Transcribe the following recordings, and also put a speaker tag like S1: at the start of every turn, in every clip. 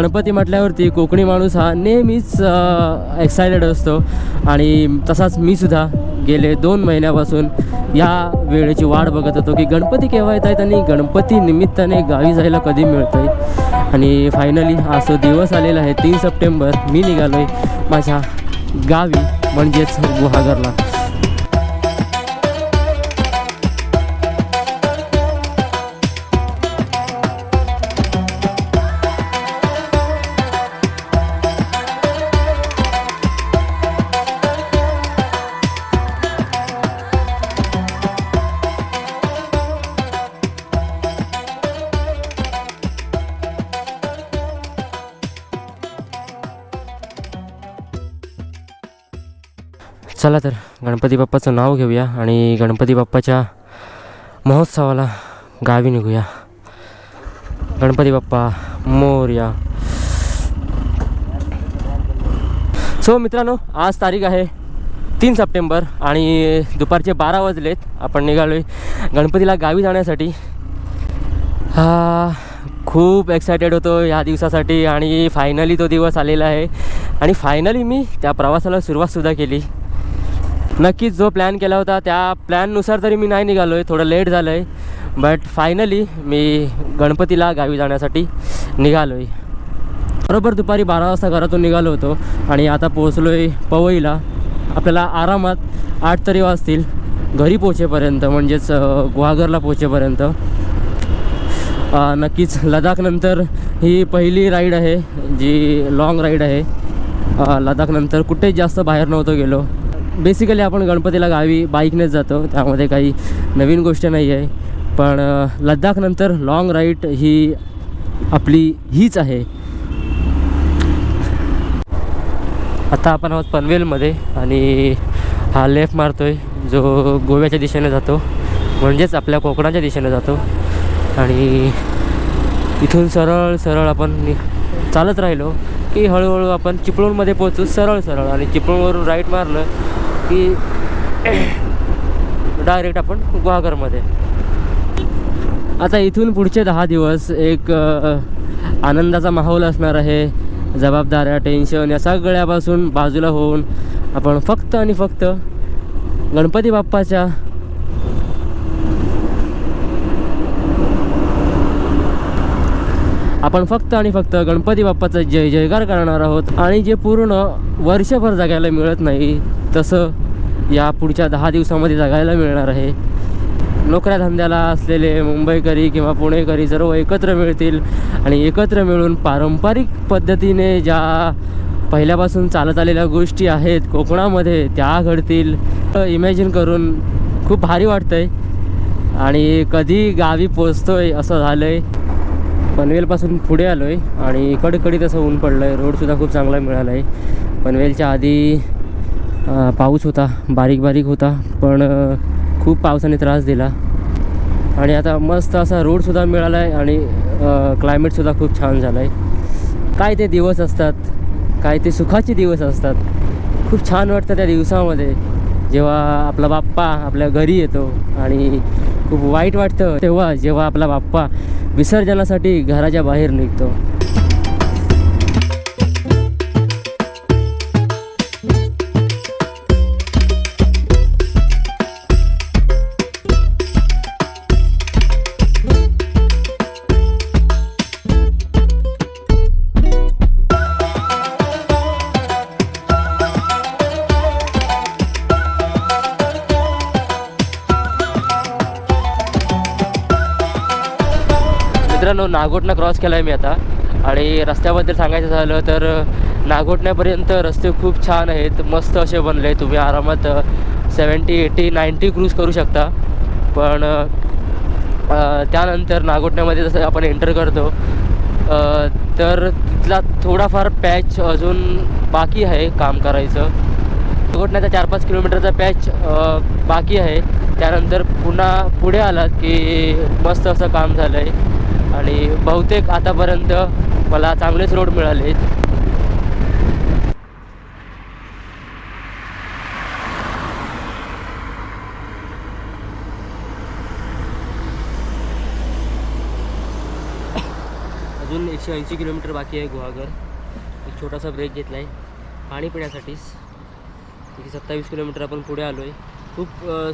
S1: गणपती म्हटल्यावरती कोकणी माणूस हा नेहमीच एक्सायटेड असतो. आणि तसाच मी सुद्धा गेले दोन महिन्यापासून या वेळेची वाट बघत होतो की गणपती केव्हा येत आहेत आणि गणपती निमित्ताने गावी जायला कधी मिळत आहे आणि फायनली हा तो दिवस आलेला आहे तीन सप्टेंबर. मी निघालो आहे माझ्या गावी म्हणजेच गुहागरला. चला तर गणपती बाप्पाचं नाव घेऊया आणि गणपती बाप्पाच्या महोत्सवाला गावी निघूया. गणपती बाप्पा मोर्या. सो मित्रांनो आज तारीख आहे तीन सप्टेंबर आणि दुपारचे बारा वाजलेत. आपण निघालो आहे गणपतीला गावी जाण्यासाठी. हा खूप एक्सायटेड होतो ह्या दिवसासाठी आणि फायनली तो दिवस आलेला आहे. आणि फायनली मी त्या प्रवासाला सुरुवातसुद्धा केली. नक्कीच जो प्लॅन केला होता त्या प्लॅननुसार तरी मी नाही निघालो आहे थोडं लेट झालं आहे बट फायनली मी गणपतीला गावी जाण्यासाठी निघालो आहे बरोबर दुपारी बारा वाजता घरातून निघालो होतो आणि आता पोहोचलो आहे पवईला. आपल्याला आरामात आठ तरी वाजतील. घरी पोचेपर्यंत म्हणजेच गुहागरला पोचेपर्यंत नक्कीच लडाखनंतर ही पहिली राईड आहे जी लाँग राईड आहे. लदाखनंतर लडाखनंतर कुठेच जास्त बाहेर नव्हतो गेलो. बेसिकली आपण गणपतीला गावी बाईकनेच जातो. त्यामध्ये काही नवीन गोष्ट नाही आहे पण लद्दाखनंतर लाँग राईड ही आपली हीच आहे. आता आपण आहोत पनवेलमध्ये आणि हा लेफ्ट आहे जो गोव्याच्या दिशेने जातो. म्हणजेच आपल्या कोकणाच्या दिशेने जातो. आणि इथून सरळ सरळ आपण नि- चालत राहिलो की हळूहळू आपण चिपळूणमध्ये पोहोचू सरळ सरळ. आणि चिपळूणवरून राईट मारलं की डायरेक्ट आपण गुहागरमध्ये आता इथून पुढचे दहा दिवस एक आनंदाचा माहोल असणार आहे. जबाबदाऱ्या टेन्शन या सगळ्यापासून बाजूला होऊन आपण फक्त आणि फक्त गणपती बाप्पाच्या आपण फक्त आणि फक्त गणपती बाप्पाचा जय जयकार करणार आहोत. आणि जे पूर्ण वर्षभर जगायला मिळत नाही तसं या पुढच्या दहा दिवसामध्ये जगायला मिळणार आहे. नोकऱ्या धंद्याला असलेले मुंबईकरी किंवा पुणेकरी सर्व एकत्र मिळतील आणि एकत्र मिळून पारंपरिक पद्धतीने ज्या पहिल्यापासून चालत आलेल्या गोष्टी आहेत कोकणामध्ये त्या घडतील. इमॅजिन करून खूप भारी वाटतं आहे आणि कधी गावी पोचतो आहे असं झालं आहे पनवेलपासून पुढे आलो आहे आणि कडकडीत असं ऊन पडलं आहे रोडसुद्धा खूप चांगला मिळाला आहे पनवेलच्या आधी पाऊस होता बारीक बारीक होता पण खूप पावसाने त्रास दिला. आणि आता मस्त असा रोडसुद्धा मिळाला आहे आणि क्लायमेटसुद्धा खूप छान झालं आहे काय ते दिवस असतात काय ते सुखाचे दिवस असतात. खूप छान वाटतं त्या दिवसामध्ये जेव्हा आपला बाप्पा आपल्या घरी येतो आणि खूप वाईट वाटतं तेव्हा जेव्हा आपला बाप्पा विसर्जनासाठी घराच्या बाहेर निघतो. नागोटणा क्रॉस केला आहे मी आता. आणि रस्त्याबद्दल सांगायचं झालं तर नागोटण्यापर्यंत रस्ते खूप छान आहेत. मस्त असे बनले. तुम्ही आरामात सेवन्टी एटी नाईंटी क्रूज करू शकता. पण त्यानंतर नागोटण्यामध्ये जसं आपण एंटर करतो तर तिथला थोडाफार पॅच अजून बाकी आहे काम करायचं. नागोटण्याचा चार पाच किलोमीटरचा पॅच बाकी आहे. त्यानंतर पुन्हा पुढे आलात की मस्त असं काम झालं आहे आणि बहुतेक आतापर्यंत मला चांगलेच रोड मिळाले अजून एकशे ऐंशी किलोमीटर बाकी आहे गुहागर. एक छोटासा ब्रेक घेतला आहे पाणी पिण्यासाठीच. एकशे सत्तावीस किलोमीटर आपण पुढे आलो आहे खूप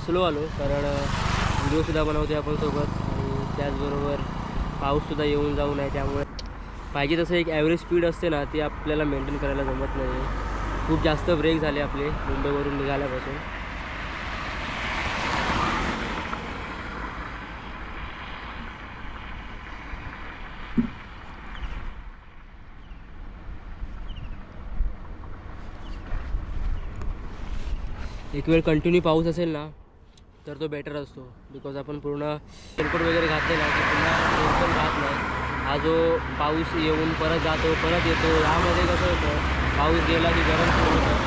S1: स्लो आलो कारण व्हिडिओसुद्धा बनवते आपण सोबत. आणि त्याचबरोबर पाऊससुद्धा येऊन जाऊ नये त्यामुळे. पाहिजे तसं एक ॲव्हरेज स्पीड असते ना ती आपल्याला मेंटेन करायला जमत नाही खूप जास्त ब्रेक झाले आपले मुंबईवरून निघाल्यापासून. एक वेळ कंटिन्यू पाऊस असेल ना तर तो बेटर असतो. बिकॉज आपण पूर्ण रेनकोट वगैरे घातले ना की पुन्हा हा जो पाऊस येऊन परत जातो परत येतो. यामध्ये कसं होतं पाऊस गेला की गरम होतं.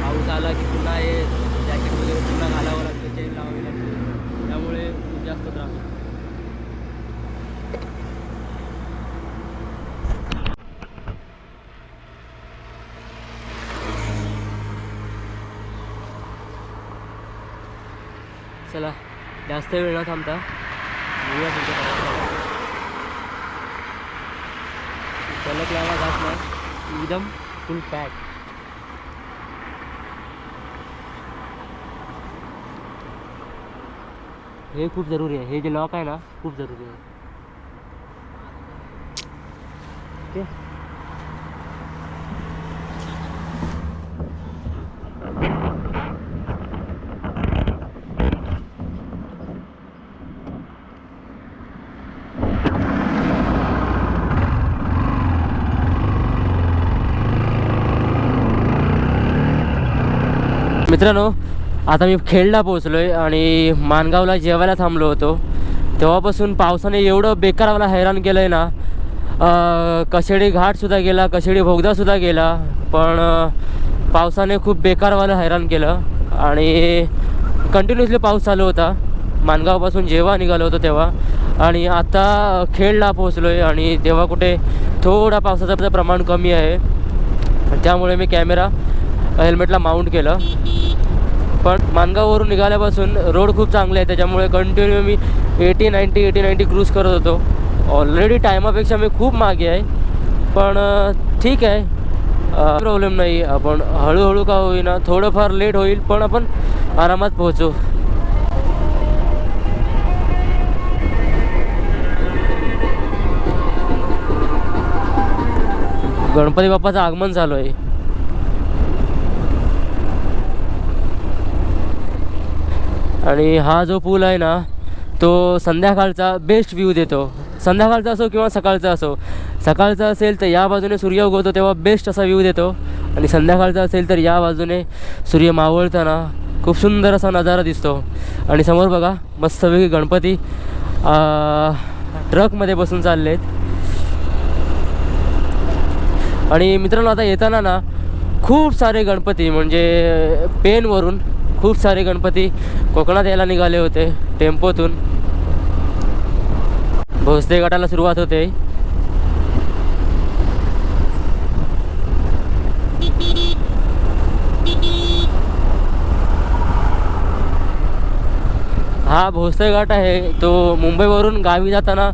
S1: पाऊस आला की पुन्हा हे जॅकेट वगैरे पुन्हा घालावं लागतं चेन लावावी लागते. त्यामुळे खूप जास्त त्रास होतो. चला जास्त वेळ न थांबता तुमच्या प्रवासाला. के लावा जात में, एकदम फुल पैक हे खूप ज़रूरी हे जे लॉक आहे ना खूप है आहे ओके मित्रांनो आता मी खेडला पोहोचलो आहे आणि मानगावला जेवायला थांबलो होतो. तेव्हापासून पावसाने एवढं बेकारवाला हैराण केलं आहे ना कशेडी घाटसुद्धा गेला कशेडी भोगदासुद्धा गेला पण पावसाने खूप बेकारवालं हैराण केलं आणि कंटिन्युअसली पाऊस चालू होता. मानगावपासून जेव्हा निघालो होतो तेव्हा. आणि आता खेडला पोहोचलो आहे आणि तेव्हा कुठे थोडा पावसाचं प्रमाण कमी आहे. त्यामुळे मी कॅमेरा हेल्मेटला माउंट केलं. पण मानगाववरून निघाल्यापासून रोड खूप चांगले आहे त्याच्यामुळे कंटिन्यू मी eighty ninety eighty ninety cruise करत होतो. ऑलरेडी टायमापेक्षा मी खूप मागे आहे. पण ठीक आहे. प्रॉब्लेम नाही. आपण हळूहळू का होईना थोडंफार लेट होईल पण आपण आरामात पोहोचू. गणपती बाप्पाचं आगमन झालं आहे आणि हा जो पूल आहे ना तो संध्याकाळचा बेस्ट व्ह्यू देतो. संध्याकाळचा असो किंवा सकाळचा असो. सकाळचा असेल तर या बाजूने सूर्य उगवतो तेव्हा बेस्ट असा व्ह्यू देतो. आणि संध्याकाळचा असेल तर या बाजूने सूर्य मावळताना खूप सुंदर असा नजारा दिसतो. आणि समोर बघा मस्तपैकी गणपती ट्रकमध्ये बसून चालले आहेत आणि मित्रांनो आता येताना ना खूप सारे गणपती म्हणजे पेनवरून खूप सारे गणपती कोकणात यायला निघाले होते टेम्पोतून. भोसले गटाला सुरुवात होते. हा भोसले घाट आहे. तो मुंबईवरून गावी जाताना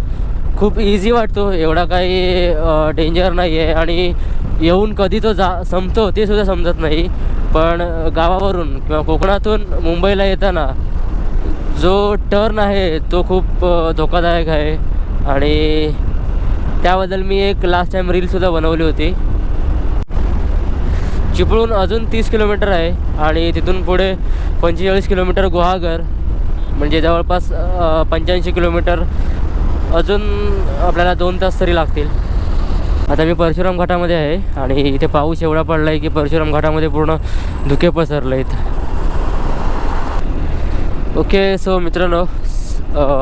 S1: खूप इझी वाटतो. एवढा काही डेंजर नाही आहे आणि येऊन कधी तो जा संपतो ते सुद्धा समजत नाही. पण गावावरून किंवा कोकणातून मुंबईला येताना जो टर्न आहे तो खूप धोकादायक आहे. आणि त्याबद्दल मी एक लास्ट टाईम रीलसुद्धा बनवली होती. चिपळून अजून तीस किलोमीटर आहे आणि तिथून पुढे पंचेचाळीस किलोमीटर गुहागर म्हणजे जवळपास पंच्याऐंशी किलोमीटर. अजून आपल्याला दोन तास तरी लागतील. आता मी परशुराम घाटामध्ये आहे आणि इथे पाऊस एवढा पडला आहे की परशुराम घाटामध्ये पूर्ण धुके पसरले आहेत ओके सो मित्रांनो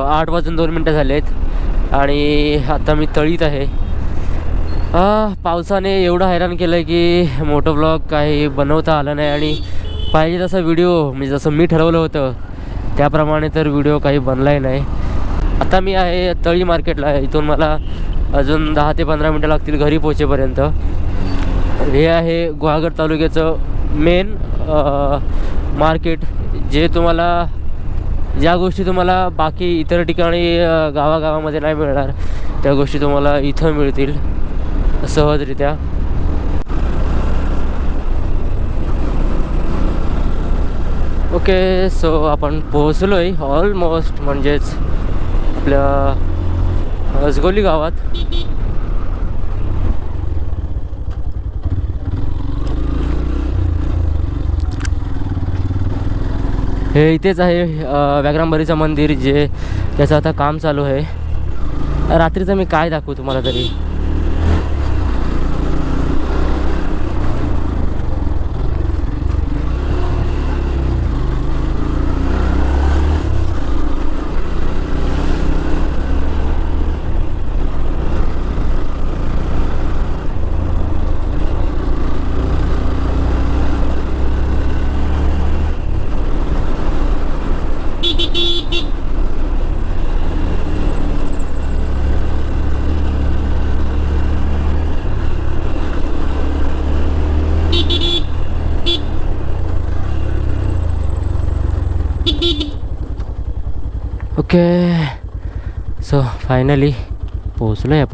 S1: आठ वाजून दोन मिनटं झाले आहेत आणि आता मी तळीत आहे. पावसाने एवढं हैराण केलं आहे की मोठं ब्लॉग काही बनवता आलं नाही आणि पाहिजे तसा व्हिडिओ म्हणजे जसं मी ठरवलं होतं त्याप्रमाणे तर व्हिडिओ काही बनलाही नाही. आता मी आहे तळी मार्केटला आहे इथून मला अजून दहा ते पंधरा मिनटं लागतील घरी पोहोचेपर्यंत. हे आहे गुहागर तालुक्याचं मेन मार्केट जे तुम्हाला ज्या गोष्टी तुम्हाला बाकी इतर ठिकाणी गावागावामध्ये नाही मिळणार त्या गोष्टी तुम्हाला इथं मिळतील सहजरित्या. ओके सो आपण पोहोचलो आहे ऑलमोस्ट म्हणजेच आपल्या रसगोली गावात. हे इथेच आहे अ, व्याघ्रांबरीचं मंदिर जे त्याचं आता काम चालू आहे. रात्रीचं मी काय दाखवू तुम्हाला तरी? ओके सो फायनली पोचलो आहे